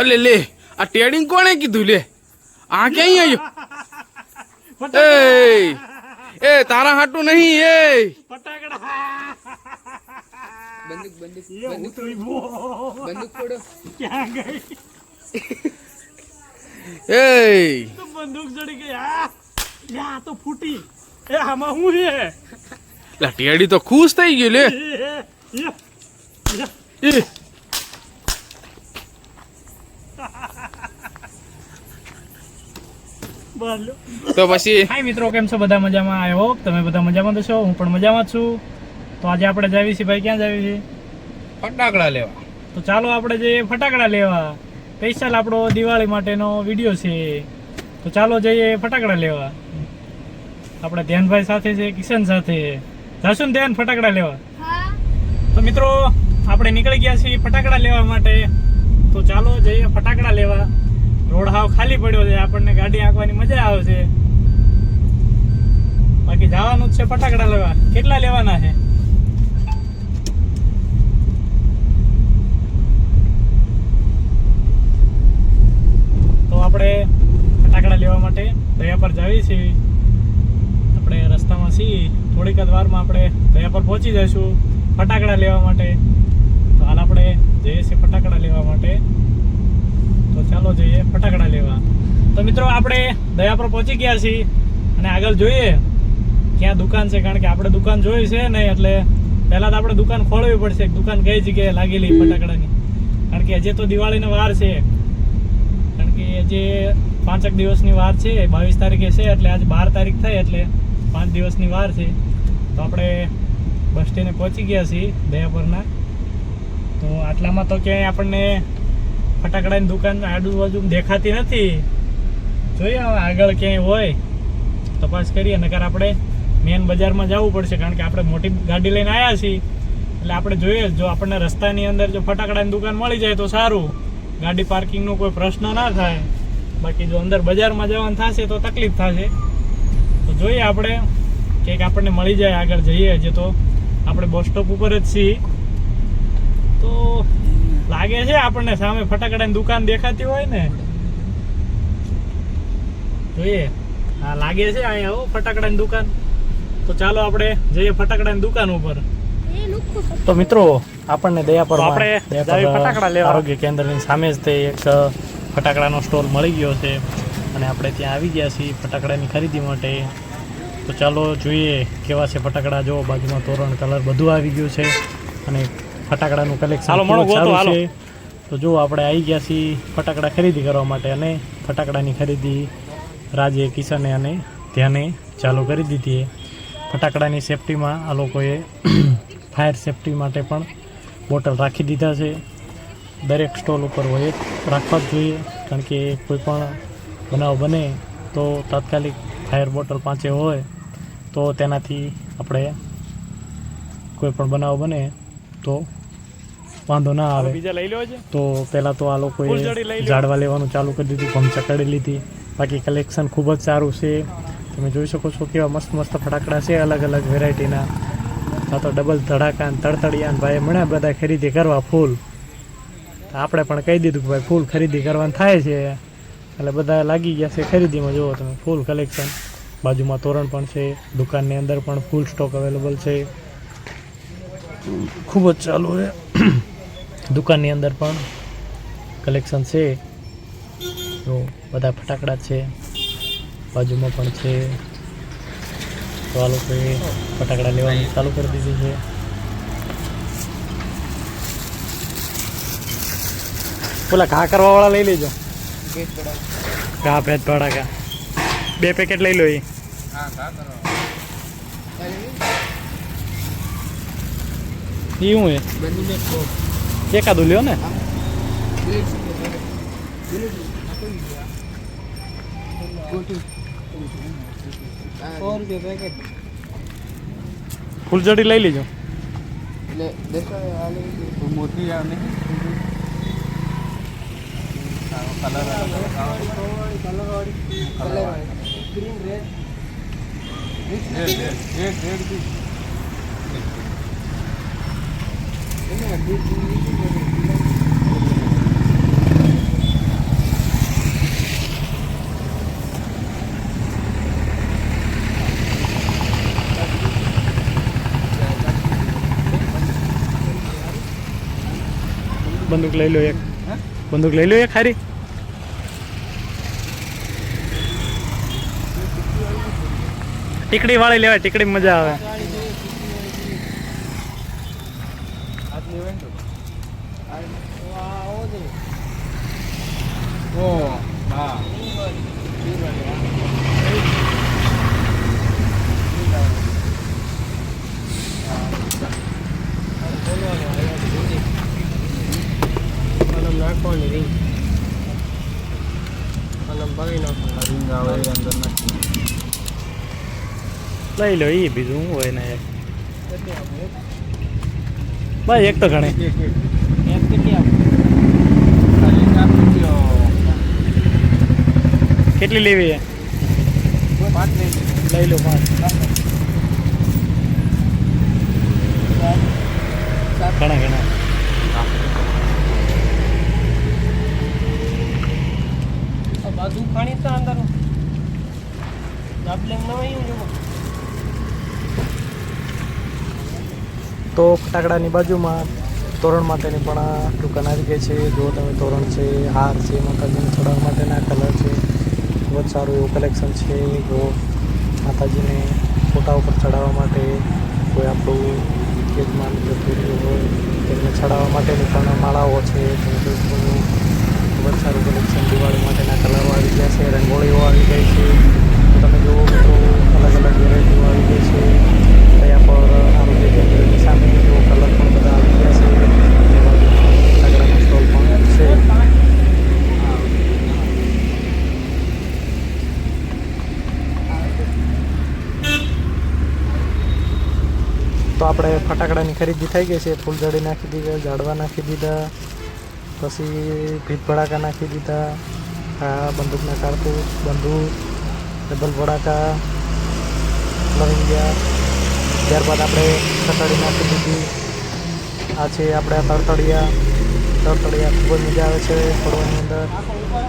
અલે લે આ ટેડિંગ કોણે કીધું લે? આ ક્યાં આવ્યું? એ એ તારા હાટું નહીં એ ફટાકડા. બંદૂક બંદૂક હું. બંદૂક. ફોડો. ક્યાં ગઈ? એ તો બંદૂક જડી ગઈ. આ યા તો ફૂટી. એ આમાં હું છે? લા ટેડી તો ખુશ થઈ ગયું લે. એ. તો પછી હાય મિત્રો કેમ છો? બધા મજામાં? આઈ હોપ તમે બધા મજામાં તો છો. હું પણ મજામાં છું. તો આજે આપણે જાવી છીએ ભાઈ ક્યાં જાવી છે? ફટાકડા લેવા. તો ચાલો આપણે જઈએ ફટાકડા લેવા. સ્પેશિયલ આપણો દિવાળી માટેનો વીડિયો છે. તો ચાલો જઈએ ફટાકડા લેવા. આપણે ધ્યાનભાઈ સાથે છે કિશન સાથે. જાશું ને ધ્યાન? ફટાકડા લેવા. તો મિત્રો આપણે નીકળી ગયા છીએ ફટાકડા લેવા માટે. તો ચાલો જઈએ ફટાકડા લેવા. રોડ હાવ ખાલી પડ્યો છે, આપણને ગાડી આંકવાની મજા આવે છે. બાકી જવાનું જ છે ફટાકડા લેવા. કેટલા લેવાના છે? તો આપણે ફટાકડા લેવા માટે દયા પર જઈએ છીએ આપણે રસ્તામાં છીએ. થોડીક જ વારમાં આપણે દયા પર પહોંચી જઈશું ફટાકડા લેવા માટે. તો હાલ આપણે જઈએ છીએ ફટાકડા લેવા માટે. તો ચાલો જઈએ, ફટાકડા લેવા. તો મિત્રો, આપણે દયા પર પહોંચી ગયા છીએ અને આગળ જોઈએ ક્યાં દુકાન છે, કારણ કે આપણે દુકાન જોઈ છે ને, એટલે પહેલા તો આપણે દુકાન ખોલવી પડશે. દુકાન કઈ જગ્યાએ લાગેલી ફટાકડાની? કારણ કે હજી તો દિવાળીનો વાર છે. કારણ કે જે પાંચેક દિવસની વાર છે, બાવીસ તારીખે છે, એટલે આજે બાર તારીખ થઈ, એટલે પાંચ દિવસની વાર છે. તો આપણે બસ સ્ટેન્ડે પહોંચી ગયા છીએ દયાપરના તો આટલામાં તો ક્યાંય આપણને ફટાકડાની દુકાન આજુબાજુ દેખાતી નથી. જોઈએ હવે આગળ ક્યાંય હોય. તપાસ કરીએ, નકર આપણે મેન બજારમાં જવું પડશે, કારણ કે આપણે મોટી ગાડી લઈને આવ્યા છીએ. એટલે આપણે જોઈએ, જો આપણને રસ્તાની અંદર જો ફટાકડાની દુકાન મળી જાય તો સારું. ગાડી પાર્કિંગનો કોઈ પ્રશ્ન ના થાય. બાકી જો અંદર બજારમાં જવાનું થશે તો તકલીફ થશે. તો જોઈએ આપણે કંઈક આપણને મળી જાય આગળ જઈએ. જે તો આપણે બસ સ્ટોપ ઉપર જ છીએ. તો લાગે છે આપણને સામે ફટાકડાની દુકાન દેખાતી હોય ને? જોઈએ. હા લાગે છે અહીંયા હો ફટાકડાની દુકાન. તો ચાલો આપણે જઈએ ફટાકડાની દુકાન ઉપર. તો મિત્રો આપણને દયા પર આપણે ફટાકડા લેવા. આરોગ્ય કેન્દ્રની સામે જ તે એક ફટાકડાનો સ્ટોલ મળી ગયો છે. અને આપણે ત્યાં આવી ગયા છીએ ફટાકડાની ખરીદી માટે. તો ચાલો જોઈએ કેવા છે ફટાકડા. જો બાજુમાં તોરણ કલર બધું આવી ગયું છે. અને ફટાકડાનું કલેક્શન સારું છે. તો જો આપણે આવી ગયા છીએ ફટાકડા ખરીદી કરવા માટે અને ફટાકડાની ખરીદી રાજે કિશને અને ધ્યાને ચાલુ કરી દીધી ફટાકડાની સેફટીમાં આ લોકોએ ફાયર સેફટી માટે પણ બોટલ રાખી દીધા છે. દરેક સ્ટોલ ઉપર હોય રાખવા જ જોઈએ કારણ કે કોઈ પણ બનાવ બને તો તાત્કાલિક ફાયર બોટલ પાંચે હોય તો તેનાથી આપણે કોઈ પણ બનાવ બને તો વાંધો ના આવે. બીજા લઈ લો તો પહેલાં તો આ લોકોએ ઝાડવા લેવાનું ચાલુ કરી દીધું ભમ ચકાડી લીધી. બાકી કલેક્શન ખૂબ જ સારું છે. તમે જોઈ શકો છો કેવા મસ્ત મસ્ત ફટાકડા છે અલગ અલગ વેરાયટીના આ તો ડબલ ધડાકા તડતડિયા ભાઈ મળ્યા બધા ખરીદી કરવા ફૂલ. આપણે પણ કહી દીધું કે ભાઈ ફૂલ ખરીદી કરવાનું થાય છે. એટલે બધા લાગી ગયા છે ખરીદીમાં. જુઓ તમે ફૂલ કલેક્શન બાજુમાં તોરણ પણ છે દુકાનની અંદર પણ ફૂલ સ્ટોક અવેલેબલ છે. ખૂબ જ ચાલુ છે. દુકાનની અંદર પણ કલેક્શન છે. તો બધા ફટાકડા છે બાજુમાં પણ છે. તો આ લોકોએ ફટાકડા લેવાનું ચાલુ કરી દીધું છે. પેલા ઘા કરવાવાળા લઈ લેજો. ઘા ભેદ ભડાકા બે પેકેટ લઈ લો એ. એ હું એ બંદૂક એક ફોડ એકાદું લ્યો ને બુલેટ બુલેટ સો રૂપિયા પેકેટ ફૂલઝડી લઈ લેજો એટલે દેખો આ લઈ મોટી આવે colour green red red red red બંદૂક લઈ લો એક. બંદૂક લઈ લો એક ખારી ટીકડી વાળી લેવાય ટીકડી મજા આવે. ઓ હા નાખવાની રીંગ અને ભરી નાખો રીંગ આવે એ અંદર નાખી લઈ લો એ બીજું શું હોય ને એક ભાઈ એક તો ઘણી એક કેટલી આપો રીંગ આપી દો કેટલી લેવી છે? પાંચ લઈ લઈ લો પાંચ. ઘણા ઘણા. બાજુ પાણી તો અંદર ડાબલે ન હોય તો ફટાકડાની બાજુમાં તોરણ માટેની પણ આ દુકાન આવી ગઈ છે. જો તમે તોરણ છે હાર છે માતાજીને ચડાવવા માટેના કલર છે. ખૂબ જ સારું એવું કલેક્શન છે. જો માતાજીને ફોટા ઉપર ચડાવવા માટે કોઈ આપણું યજમાન કે હોય, તેમને ચડાવવા માટેની પણ માળાઓ છે. છો. ખૂબ જ સારું કલેક્શન દિવાળી માટેના કલરો આવી ગયા છે. રંગોળીઓ આવી ગઈ છે. તમે જુઓ તો અલગ અલગ વેરાયટીઓ આવી ગઈ છે. ત્યાં પર આરોગ્ય કેન્દ્રની સામે જો કલર પણ બધા આવી ગયા છે. સ્ટોલ પણ છે. તો આપણે ફટાકડાની ખરીદી થઈ ગઈ છે. ફૂલઝડી નાખી દીધા, ઝાડવા નાખી દીધા, પછી ભીત ભડાકા નાખી દીધા આ બંદૂકના કારતૂસ, બંદૂક, ડબલ ભડાકા લવિંગિયા ત્યારબાદ આપણે તતડી નાખી દીધી. આ છે આપણે તળતળિયા. તડતડિયા ખૂબ જ મજા આવે છે ફોડવાની અંદર.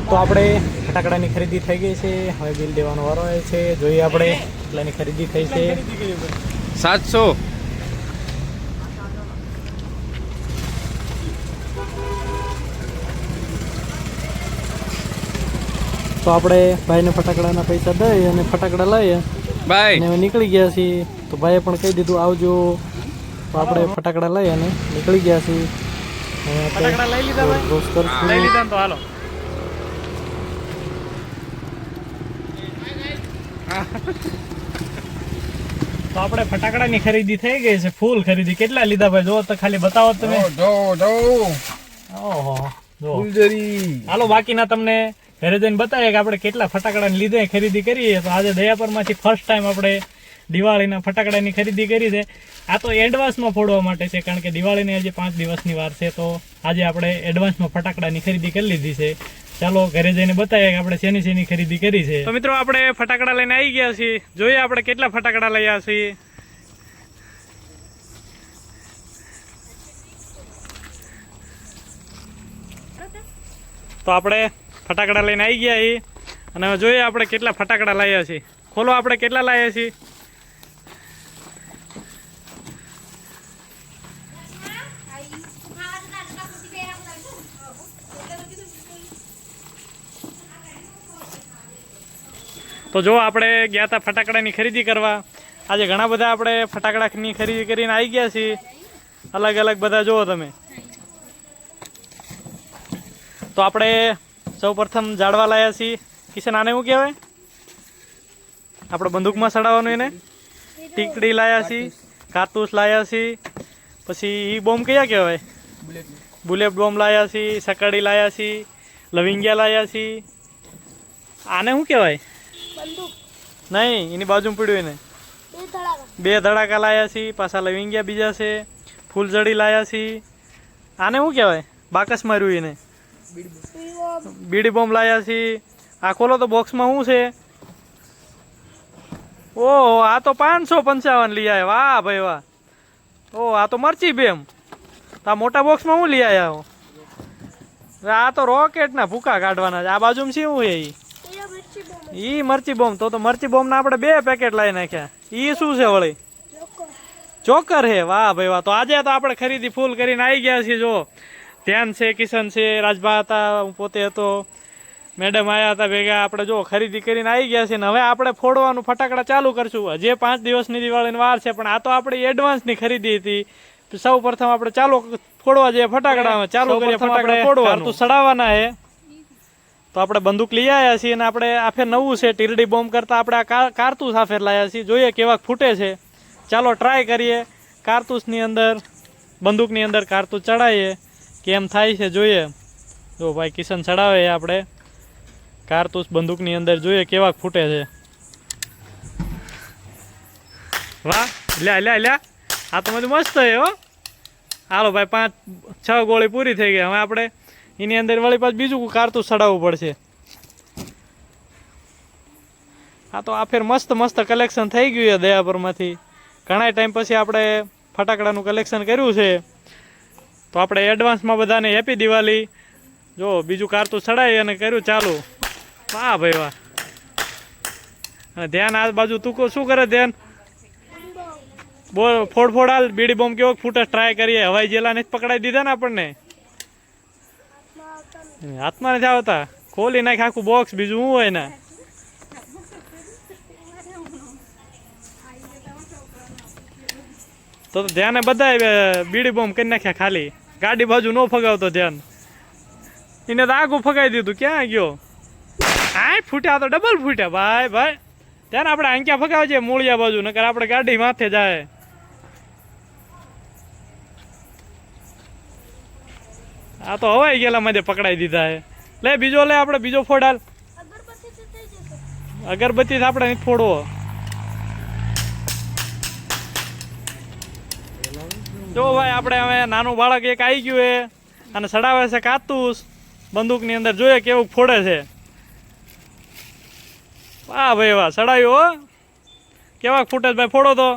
તો આપણે ફટાકડાની ખરીદી થઈ ગઈ છે. હવે બિલ દેવાનો વારો આવે છે. જોઈએ આપણે કેટલાની ખરીદી થઈ છે. સાતસો. તો આપણે ભાઈને ફટાકડાના પૈસા દઈ અને ફટાકડા લઈએ ભાઈ. અને નીકળી ગયા છીએ. તો ભાઈએ પણ કહી દીધું આવજો. તો આપણે ફટાકડા લઈ અને નીકળી ગયા છીએ. ફટાકડા લઈ લીધા ભાઈ? લઈ લીધા તો હાલો. તો આપણે ફટાકડાની ખરીદી થઈ ગઈ છે ફૂલ ખરીદી. કેટલા લીધા ભાઈ? જો તો ખાલી બતાવો તમે. જો જો ઓહો જો ફૂલજરી હાલો બાકીના તમને ઘરે જઈને બતાવીએ કે આપણે કેટલા ફટાકડાને લીધે ખરીદી કરીએ તો આજે દયાપરમાંથી ફર્સ્ટ ટાઈમ આપણે દિવાળીના ફટાકડાની ખરીદી કરી છે. આ તો એડવાન્સમાં ફોડવા માટે છે, કારણ કે દિવાળીની આજે પાંચ દિવસની વાર છે, તો આજે આપણે એડવાન્સમાં ફટાકડાની ખરીદી કરી લીધી છે. ચાલો, ઘરે જઈને બતાવીએ કે આપણે શેની શેની ખરીદી કરી છે. તો મિત્રો, આપણે ફટાકડા લઈને આવી ગયા છીએ. જોઈએ આપણે કેટલા ફટાકડા લઈ છીએ. તો આપણે ફટાકડા લઈને આવી ગયા એ અને જોઈએ આપણે કેટલા ફટાકડા લાવ્યા છીએ ખોલો આપણે કેટલા લાવ્યા છીએ તો જો આપણે ગયા હતા ફટાકડાની ખરીદી કરવા. આજે ઘણા બધા આપણે ફટાકડાની ખરીદી કરીને આવી ગયા છીએ. અલગ અલગ બધા જુઓ તમે. તો આપણે સૌ પ્રથમ જાડવા લાયા છીએ. કિશન આને શું કહેવાય? આપણે બંદૂકમાં સડાવવાનું એને. ટીકડી લાયા છીએ કાતુસ લાયા છીએ. પછી એ બોમ્બ કયા કહેવાય? બુલેટ બોમ્બ લાયા છીએ સકડી લાયા છીએ લવિંગિયા લાયા છીએ. આને શું કહેવાય? નહીં એની બાજુમાં પડ્યું એને. બે ધડાકા લાયા છીએ પાછા લવિંગિયા બીજા છે. ફૂલઝડી લાયા છીએ. આને શું કહેવાય? બાકસ માર્યું એને. બીડી બોમ્બ લાયા છીએ આ ખોલો તો બોક્સમાં શું છે? ઓહો આ તો પાંચસો પંચાવન લઈ આવ્યા. વાહ ભાઈ વાહ. ઓ આ તો મરચી બેમ. આ મોટા બોક્સમાં શું લઈ આવ્યા હો? આ તો રોકેટના ભૂકા કાઢવાના છે. આ બાજુમાં શું છે ઈ? ઈ મરચી બોમ્બ. તો તો મરચી બોમ્બના આપણે બે પેકેટ લાવી નાખ્યા. ઈ શું છે વળી? ચોકર. હે? વાહ ભાઈ વાહ. તો આજે તો આપણે ખરીદી ફૂલ કરીને આવી ગયા છીએ જો. ધ્યાન છે કિશન છે રાજભા હતા હું પોતે હતો. મેડમ આવ્યા હતા ભેગા. આપણે જો ખરીદી કરીને આવી ગયા છે ને હવે આપણે ફોડવાનું ફટાકડા ચાલુ કરશું. હજી પાંચ દિવસની દિવાળીની વાર છે પણ આ તો આપણી એડવાન્સની ખરીદી હતી. સૌ પ્રથમ આપણે ચાલુ ફોડવા જઈએ ફટાકડા ચાલુ કરીએ ફટાકડા ફોડવાનું. તો સડાવવાના હે. તો આપણે બંદૂક લઈ આવ્યા છીએ અને આપણે આફે નવું છે ટીરડી બોમ્બ કરતાં આપણે આ કાર- કારતૂસ આફેર લાવ્યા છીએ. જોઈએ કેવા ફૂટે છે. ચાલો ટ્રાય કરીએ. કારતૂસની અંદર બંદૂકની અંદર કારતૂસ ચડાવીએ કેમ થાય છે જોઈએ? જો ભાઈ કિશન ચડાવે આપણે. કારતૂસ બંદૂકની અંદર જોઈએ કેવા ફૂટે છે. વાહ, લ્યા લ્યા લ્યા. આ તો બધું મસ્ત છે, હો. હાલો ભાઈ, પાંચ, છ ગોળી પૂરી થઈ ગઈ. હવે આપણે એની અંદર વળી પાછું બીજું કારતૂસ ચડાવવું પડશે. હા તો આ ફેર મસ્ત મસ્ત કલેક્શન થઈ ગયું છે દયાપરમાંથી. ઘણા ટાઈમ પછી આપણે ફટાકડાનું કલેક્શન કર્યું છે. તો આપણે એડવાન્સમાં બધાને હેપી દિવાળી. જો, બીજું કારતું ચડાવી અને કર્યું ચાલુ. વાહ ભાઈ વાહ. ધ્યાન આ બાજુ તું શું કરે ધ્યાન? બોલ, ફોડ ફોડ હાલ. બીડી બોમ્બ કેવો ફૂટે ટ્રાય કરીએ. હવાઈ જેલા નથી પકડાઈ દીધા ને આપણને. હાથમાં નથી આવતા. ખોલી નાખ આખું બોક્સ બીજું શું હોય ને? તો ધ્યાને બધા બીડી બોમ્બ કરી નાખ્યા ખાલી. ગાડી બાજુ ન ફગાવતો ધ્યાન. એને તો આગું ફગાવી દીધું. ક્યાં ગયો? આ ફૂટ્યા તો ડબલ ફૂટ્યા. ભાઈ ભાઈ. ત્યાં આપણે આંક્યા ફગાવજે મૂળિયા બાજુ નકર આપણે ગાડી માથે જાય. આ તો હવાઈ ગયેલા મધ્ય પકડાઈ દીધા હે. લે બીજો લે આપણે બીજો ફોડાલ અગરબત્તી આપણે ફોડવો. જો ભાઈ, આપણે હવે નાનું બાળક એક આવી ગયું એ અને સડાવે છે કાતુસ. બંદૂકની અંદર જોઈએ કેવું ફોડે છે. વાહ ભાઈ વાહ, સડાયું હો. કેવા ફૂટે ભાઈ, ફોડો તો.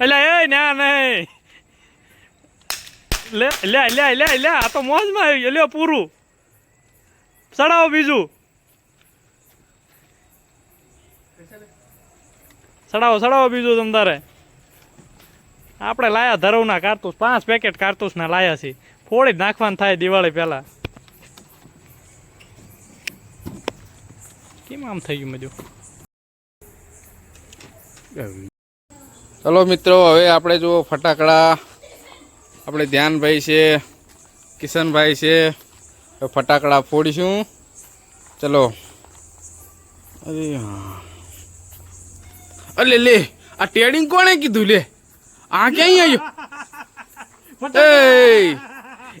એટલે એ ના નહીં. લે લે લે લે લે, આ તો મોજમાં આવી ગયો. પૂરું. સડાવો બીજું. સડાવો સડાવો બીજું તમ તારે. આપણે લાયા ધરવના કારતૂસ, પાંચ પેકેટ કારતૂસના લાયા છે ફોડી નાખવાનું થાય દિવાળી પહેલા. કેમ આમ થઈ ગયું મજુ ચલો મિત્રો, હવે આપણે જો ફટાકડા. આપણે ધ્યાનભાઈ છે, કિશનભાઈ છે. ફટાકડા ફોડીશું. ચલો. અરે હા. અલે લે, આ ટેડિંગ કોણે કીધું લે? આ ક્યાં આવ્યો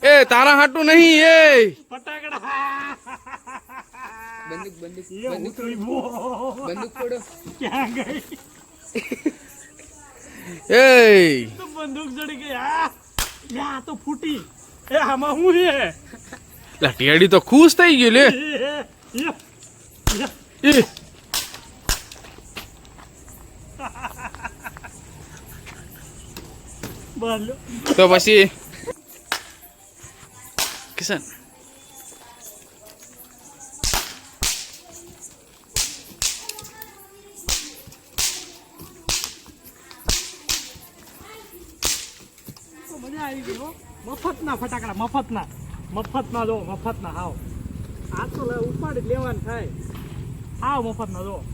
એ એ તારા હાટું નહીં એ ફટાકડા. બંદૂક બંદૂક એ ઉતરી બો બંદૂક ફોડો ક્યાં ગઈ? એ તો બંદૂક જડી ગઈ. આ તો ફૂટી. એ આમાં હું છે? લા ટેડી તો ખુશ થઈ ગયું લે એ, એ, એ. એ બાલો. તો પછી કિશન. મફતના ફટાકડા મફતના. મફતના જો મફતના હાવ. આ તો લે- ઉપાડી લેવાનું થાય. હાવ મફતના જો.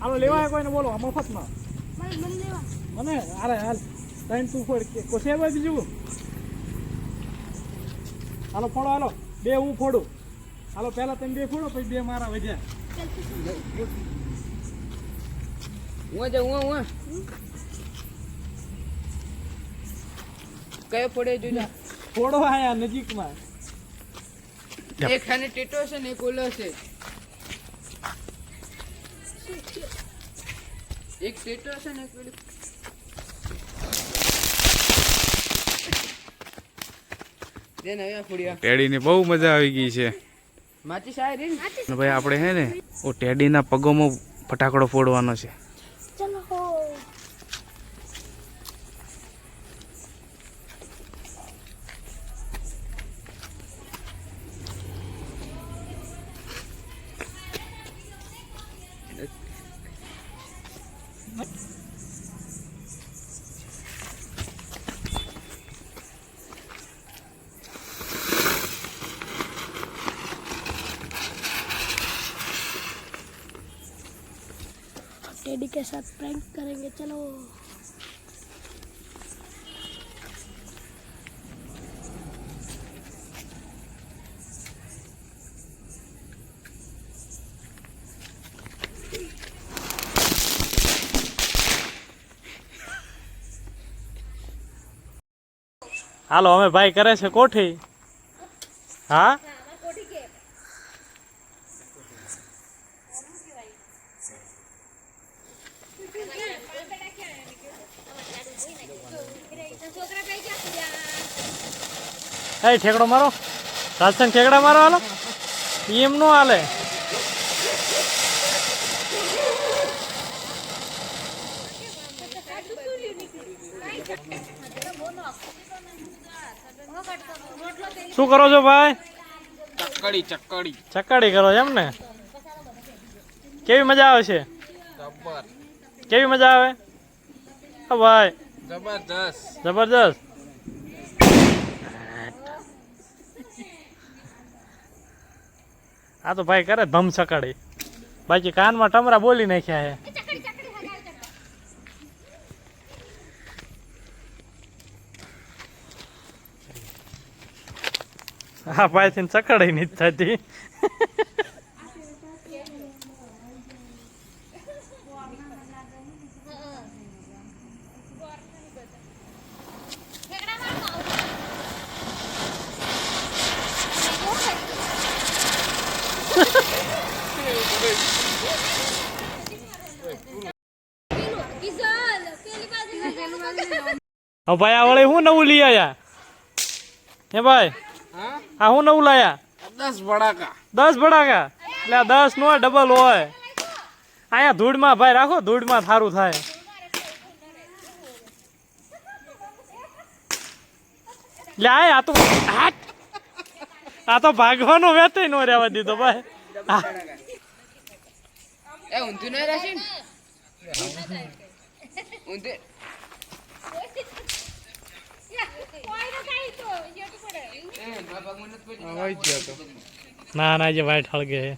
હાલો લેવાય કોઈને બોલો આ મફતના. મને અરે હાલ. ટાઈમ તું ફોડ. કે કોસે ભાઈ બીજું હાલો ફોડો હાલો. બે હું ફોડું. હાલો પહેલા તમે બે ફોડો પછી બે મારા વધ્યા. હું જા હું હું. કયો ફોડે જોજા. ફોડો આયા નજીકમાં. એક ખાને ટેટો છે ને એક ઓલો છે. એક ટેટો છે ને એક પેલું દેન ને બહુ મજા આવી ગઈ છે. ભાઈ આપણે હે ને ઓ ટેડીના પગોમાં ફટાકડો ફોડવાનો છે. के साथ प्रैंक करेंगे चलो હાલો અમે ભાઈ કરે છે કોઠી હા એ ઠેકડો મારો. રાજસ્થાન ઠેકડા મારો હાલો. એમ નો હાલે. શું કરો છો ભાઈ? ચકડી ચકડી ચકડી કરો એમ ને કેવી મજા આવે છે? કેવી મજા આવે? ભાઈ. જબરજસ્ત. જબરદસ્ત આ તો ભાઈ કરે ધમ સકાડી. બાકી કાનમાં ટમરા બોલી નાખ્યા હે. હા પાછી સકડાઈ નથી થતી હવે ભાઈ આ વળી હું નવું લઈ આયા? હે ભાઈ? આ હું નવું લાયા? દસ ભડાકા. દસ ભડાકા? એટલે આ દસ નો ડબલ હોય. અહીંયા ધૂળમાં ભાઈ રાખો ધૂળમાં સારું થાય. એટલે આ તો આ તો ભાગવાનો વેતે નો રહેવા દીધો ભાઈ. એ ઊંધું ન રહેશે ને? ઊંધું એ મારા પગમાં નથી પડી. અવાજ જતો ના ના જે વાઈટ હળગે છે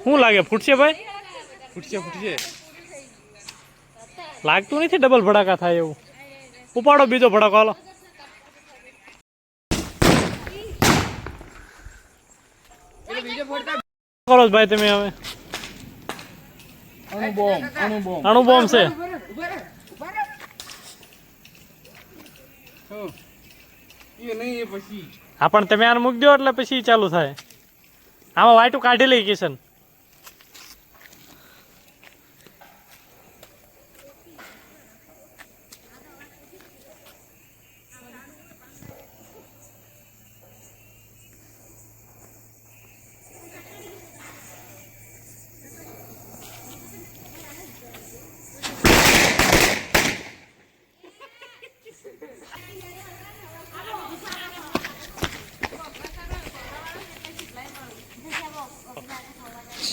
શું લાગે ફૂટશે ભાઈ ફૂટશે ફૂટશે લાગતું નથી ડબલ ભડાકા થાય એવું ઉપાડો બીજો ભડાકો હાલો પેલો બીજો ફોડતા કરો છો ભાઈ તમે હવે અણુ બોમ્બ છે. હો. એ નહીં એ પછી. હા પણ તમે આને મૂકી દો એટલે પછી ચાલુ થાય. આમાં વાયટું કાઢી લઈ કિશન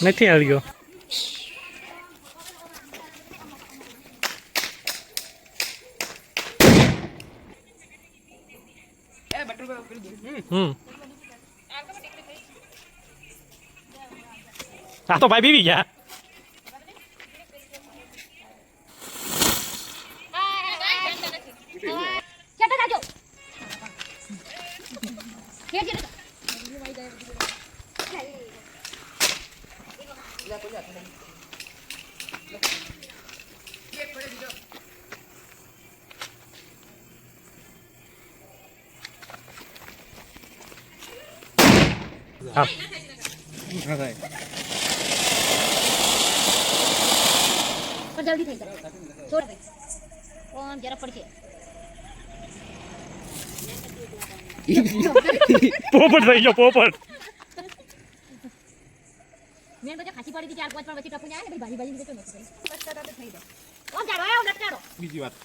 નથી દૂધ. હમ આ તો ભાઈ બીવી ગયા ઓમ જરા પડશે પોપટ થઈ ગયો પોપટ મેં બધા ખાસી પડી હતી ચાર પાંચ પણ વચ્ચે ટપુ જાય ને ભાજી ભાજી નીકળી થઈ જાય ઓમ જાડો ઓમ લટકાડો બીજી વાત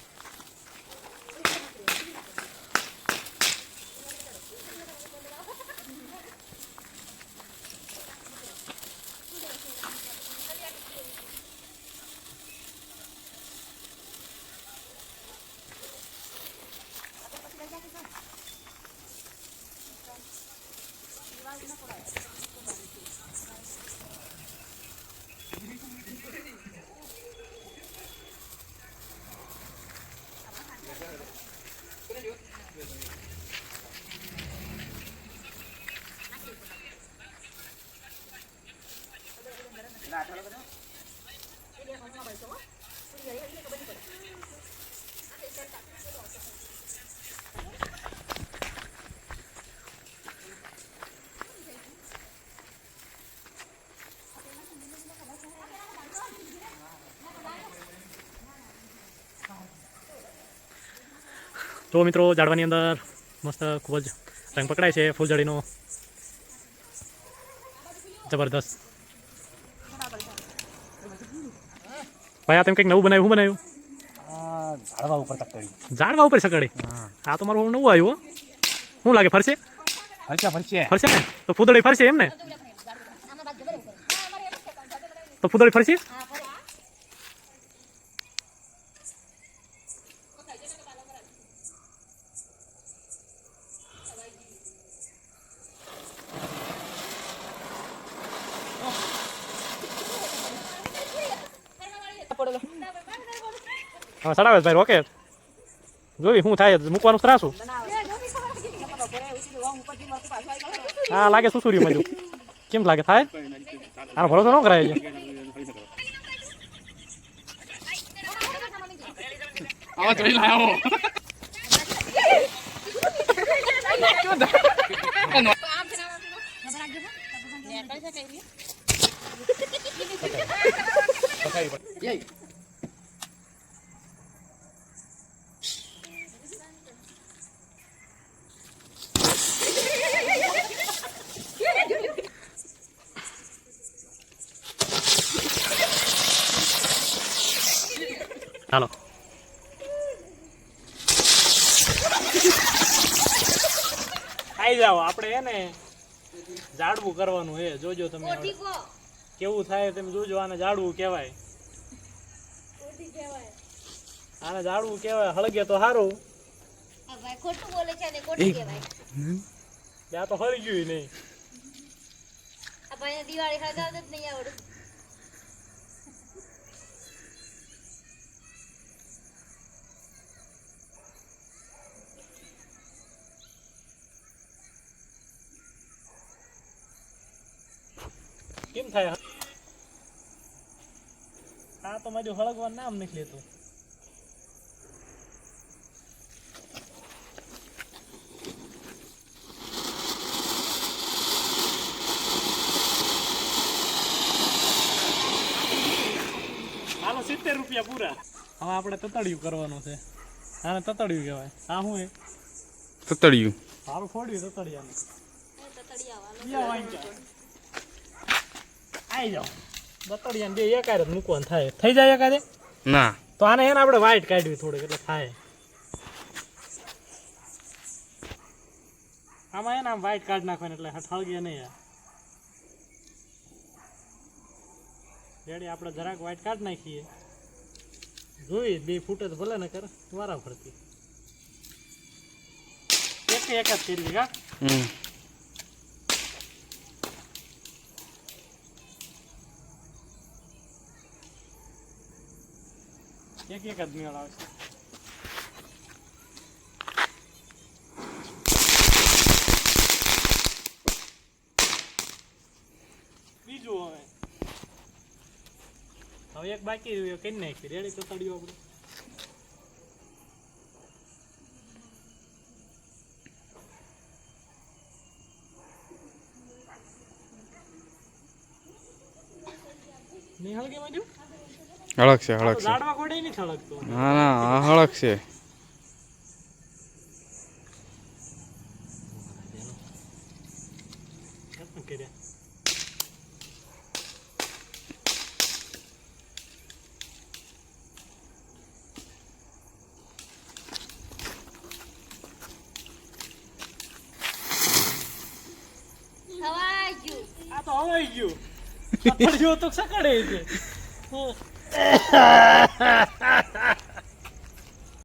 Good night. તો મિત્રો ઝાડવાની અંદર મસ્ત ખૂબ જ રંગ પકડાય છે. ફૂલઝડીનો જબરદસ્ત. ભાઈ આ તેમ કંઈક નવું બનાવ્યું? શું બનાવ્યું? ઝાડવા ઉપર સકડી ઝાડવા ઉપર સકડી આ તો મારું નવું આવ્યું શું લાગે ફરશે? ફરશે ફરશે. ફરશે ને? તો ફૂદડી ફરશે એમ ને તો ફૂદડી ફરશે? સડાવે ભાઈ રોકેટ જોઈ શું થાય મૂકવાનું ત્રાસું. હા લાગે સુસુરી મજુ. કેમ લાગે થાય? આનો ભરોસો ન કરાય છે આવા ચડી લાયો ચાલો આઈ આપણે ઝાડવું કરવાનું હે જોજો તમે કેવું થાય તમે જોજો આને ઝાડવું કહેવાય. આને ઝાડવું કહેવાય હળગે તો સારું ખોટું બોલે છે ને ખોટું કહેવાય. ત્યાં તો હળગ્યું ગયું નહીં. દિવાળી જ નહીં આવડતું. થાય. આ તો મારી હળગવાનું નામ નથી લેતું. હાલો સિત્તેર રૂપિયા પૂરા. હવે આપણે તતડિયું કરવાનું છે. આને તતડિયું કહેવાય. આ શું એ? તતડિયું. સારું ફોડ્યું તતડિયાને. આઈ જાઓ. દતડિયાને બે એકારે જ મૂકવાનું થાય. થઈ જાય એકાદે ના. તો આને એને આપણે વાઈટ કાઢવી થોડીક એટલે થાય. આમાં એને આમ વાઈટ કાઢ નાખવાની એટલે હઠાળગે નહીં આ આપણે જરાક વાઈટ કાઢ નાખીએ. જોઈ બે ફૂટે તો ભલે ને કર વારા ફરતી. એક એક જ કરવી કા? એક એક જ મેળ આવશે બીજું હવે. હવે એક બાકી રહ્યું કઈ નાખી. રેડી તળિયું આપણે. નિહાળ કેમ હજુ હળક છે હળક છે. ના ના આ હળક છે. હવાઈ ગયું. આ તો હવાઈ ગયું. તો સકડે છે He ha ha!